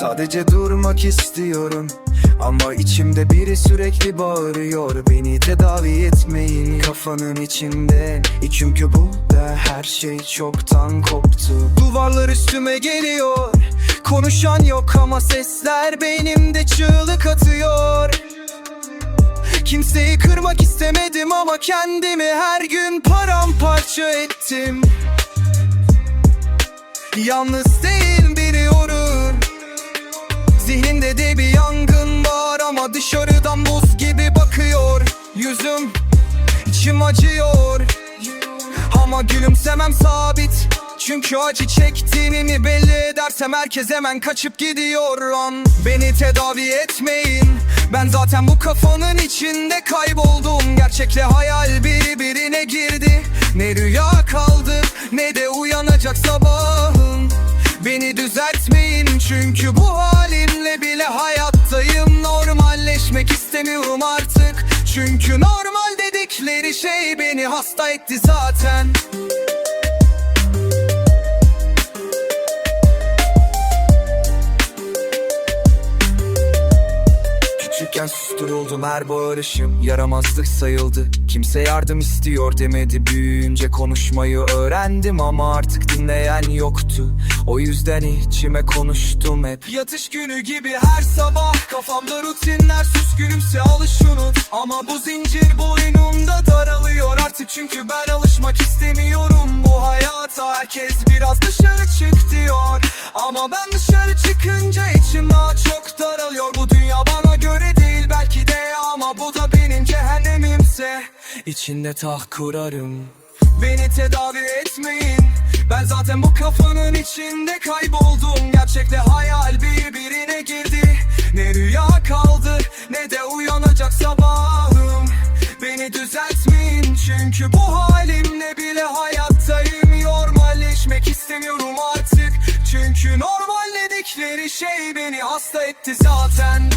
Sadece durmak istiyorum. Ama içimde biri sürekli bağırıyor. Beni tedavi etmeyin kafanın içinde Çünkü burada her şey çoktan koptu. Duvarlar üstüme geliyor. Konuşan yok ama sesler beynimde çığlık atıyor. Kimseyi kırmak istemedim ama kendimi her gün paramparça ettim. Yalnız değil Yüzüm içim acıyor. Ama gülümsemem sabit. Çünkü acı çektiğimi belli edersem herkes hemen kaçıp gidiyor. Lan Beni tedavi etmeyin. Ben zaten bu kafanın içinde kayboldum. Gerçekle hayal birbirine girdi. Ne rüya kaldı ne de uyanacak sabahım Beni düzeltmeyin çünkü bu halimle bile hayattayım. Normalleşmek istemiyorum artık Çünkü normal dedikleri şey beni hasta etti zaten. Küçükken susturuldum her bağırışım Yaramazlık sayıldı. Kimse yardım istiyor demedi Büyüyünce konuşmayı öğrendim Ama artık dinleyen yoktu O yüzden içime konuştum hep. Yatış günü gibi her sabah Kafamda rutinler sus gülümse alış unut Ama bu zincir boynumda daralıyor artık Çünkü ben alışmak istemiyorum. Bu hayata herkes biraz dışarı çık diyor. Ama ben dışarı çıkınca içim daha çok daralıyor. Bu dünya bana göre değil belki de Ama bu da benim cehennemimse. İçinde taht kurarım Beni tedavi etmeyin. Ben zaten bu kafanın içinde kayboldum. Gerçekle hayal birbirine girdi. Ne rüya kaldı ne de uyanacak sabahım. Beni düzeltmeyin çünkü bu halimle bile hayattayım Normalleşmek istemiyorum artık. Çünkü normal dedikleri şey beni hasta etti zaten